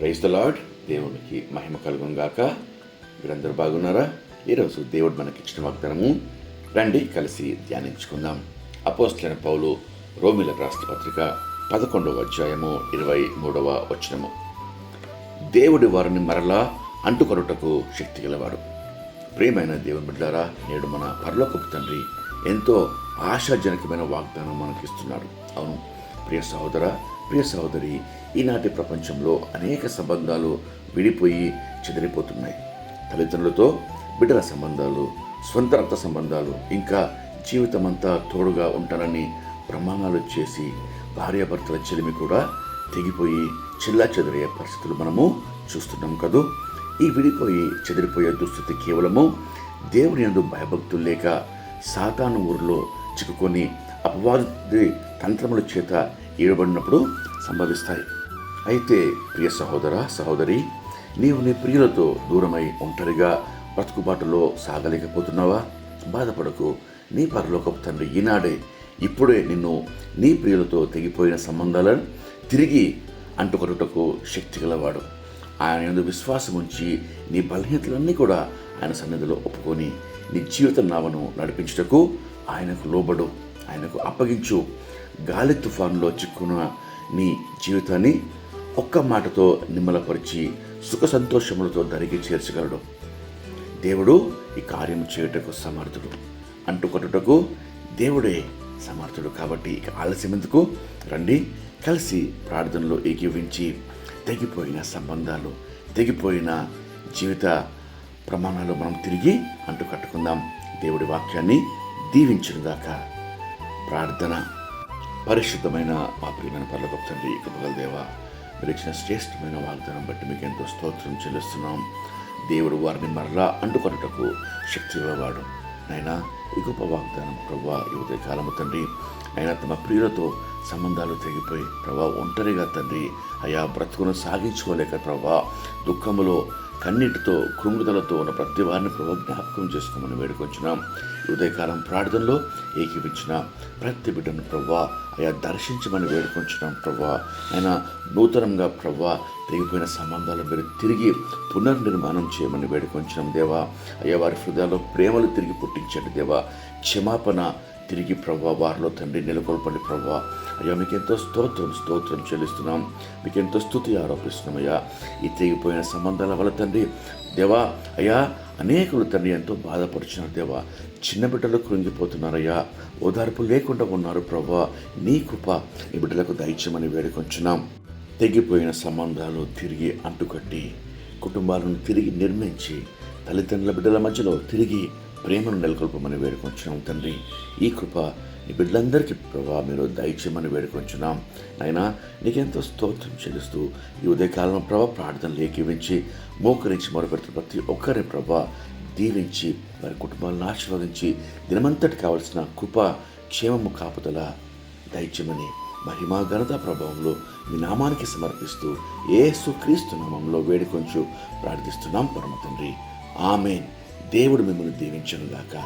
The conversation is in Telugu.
ప్రైజ్ ద లాడ్ దేవునికి మహిమ కలుగం గాక. మీరందరూ బాగున్నారా? ఈరోజు దేవుడు మనకి ఇచ్చిన వాగ్దానము. రండి కలిసి ధ్యానించుకుందాం. అపోస్ట్లైన పౌలు రోమిల రాష్ట్ర పత్రిక పదకొండవ అధ్యాయము ఇరవై మూడవ వచనము. దేవుడి వారిని మరలా అంటుకొనుటకు శక్తి గలవాడు. ప్రియమైన దేవుని బిడ్డారా నేడు మన పరలోకపు తండ్రి ఎంతో ఆశాజనకమైన వాగ్దానం మనకిస్తున్నాడు. అవును ప్రియ సహోదర ప్రియ సహోదరి ఈనాటి ప్రపంచంలో అనేక సంబంధాలు విడిపోయి చెదిరిపోతున్నాయి. తల్లిదండ్రులతో బిడ్డల సంబంధాలు స్వంత రక్త సంబంధాలు ఇంకా జీవితమంతా తోడుగా ఉంటానని ప్రమాణాలు చేసి భార్యాభర్తల చెలిమి కూడా తెగిపోయి చిల్లా చెదిరయ్యే పరిస్థితులు మనము చూస్తున్నాం కదూ? ఈ విడిపోయి చెదిరిపోయే దుస్థితి కేవలము దేవుని యందు భయభక్తులు లేక సాతాను ఊరిలో చిక్కుకొని అపవాది తంత్రముల చేత ఏడబడినప్పుడు సంభవిస్తాయి. అయితే ప్రియ సహోదర సహోదరి నీవు నీ ప్రియులతో దూరమై ఒంటరిగా బ్రతుకుబాటులో సాగలేకపోతున్నావా? బాధపడకు. నీ పరలోకపు తండ్రి ఈనాడే ఇప్పుడే నిన్ను నీ ప్రియులతో తెగిపోయిన సంబంధాలను తిరిగి అంటుకొనుటకు శక్తి గలవాడు ఆయన యందు విశ్వాసం ఉంచి నీ బలహీనతలన్నీ కూడా ఆయన సన్నిధిలో ఒప్పుకొని నీ జీవిత నావను నడిపించుటకు ఆయనకు లోబడు ఆయనకు అప్పగించు. గాలి తుఫాన్లో చిక్కున్న నీ జీవితాన్ని ఒక్క మాటతో నిమ్మలపరిచి సుఖ సంతోషములతో దరికి చేర్చగలడు. దేవుడు ఈ కార్యం చేయుటకు సమర్థుడు. అంటుకొట్టుటకు దేవుడే సమర్థుడు కాబట్టి ఇక ఆలస్యం ఎందుకు? రండి కలిసి ప్రార్థనలో ఏకీవించి తెగిపోయిన సంబంధాలు తెగిపోయిన జీవిత ప్రమాణాలు మనం తిరిగి అంటు కట్టుకుందాం దేవుడి వాక్యాన్ని దీవించుగాక ప్రార్థన పరిశుద్ధమైన మా ప్రియమైన పర్లకు తండ్రి కృపగల దేవ మీరు ఇచ్చిన శ్రేష్టమైన వాగ్దానం బట్టి మీకు ఎంతో స్తోత్రం చెల్లిస్తున్నాం. దేవుడు వారిని మరలా అంటుకొనుటకు శక్తి ఇవ్వవాడు నైనా ఈ గొప్ప వాగ్దానం ప్రభా ఈ కాలము తండ్రి అయినా తమ ప్రియులతో సంబంధాలు తెగిపోయి ప్రభా ఒంటరిగా తండ్రి అయా బ్రతుకును సాగించుకోలేక ప్రభా దుఃఖములో కన్నీటితో కృంగుదలతో ఉన్న ప్రతి వారిని ప్రభు జ్ఞాపకం చేసుకోమని వేడుకొంచున్నాం. ఉదయకాలం ప్రార్థనలో ఏకీపించిన ప్రతి బిడ్డను ప్రవ్వా అయా దర్శించమని వేడుకొంచున్నాం ప్రవ్వా అయినా నూతనంగా ప్రవ్వా తెగిపోయిన సంబంధాలు మీరు తిరిగి పునర్నిర్మాణం చేయమని వేడుకొంచడం దేవా. అయ్యా వారి హృదయాల్లో ప్రేమలు తిరిగి పుట్టించండి దేవా. క్షమాపణ తిరిగి ప్రభా వారిలో తండ్రి నెలకొల్పండి ప్రభా. అయ్యా మీకు ఎంతో స్తోత్రం స్తోత్రం చెల్లిస్తున్నాం. మీకు ఎంతో స్థుతి ఆరోపిస్తున్నాం అయ్యా ఈ తెగిపోయిన సంబంధాల వల్ల తండ్రి దేవా అయ్యా అనేకులు తండ్రి ఎంతో బాధపడుచున్నారు దేవా. చిన్న బిడ్డలు కృంగిపోతున్నారయ్యా. ఓదార్పు లేకుండా ఉన్నారు ప్రభా. నీ కృప ఈ బిడ్డలకు దయచేయమని వేడుకొంచున్నాం. తెగిపోయిన సంబంధాలు తిరిగి అంటుకట్టి కుటుంబాలను తిరిగి నిర్మించి తల్లిదండ్రుల బిడ్డల మధ్యలో తిరిగి ప్రేమను నెలకొల్పమని వేడుకొంచున్నాం తండ్రి. ఈ కృప నీ బిడ్డలందరికీ ప్రభా మీరు దయచేయమని వేడుకొంచున్నాం. అయినా నీకెంతో స్తోత్రం చెల్లిస్తూ ఈ ఉదయకాలం ప్రభా ప్రార్థనలు ఏకీవించి మోకరించి మొరపెడుతున్న ప్రతి ఒక్కరి ప్రభా దీవించి వారి కుటుంబాలను ఆశీర్వదించి దినమంతటి కావలసిన కృప క్షేమము కాపుదల దయచేయమని మహిమా ఘనత ప్రభావంలో మీ నామానికి సమర్పిస్తూ ఏసు క్రీస్తు నామంలో వేడుకొంచు ప్రార్థిస్తున్నాం పరమ తండ్రి. ఆమెన్. దేవుడు మిమ్మల్ని దీవించను గాక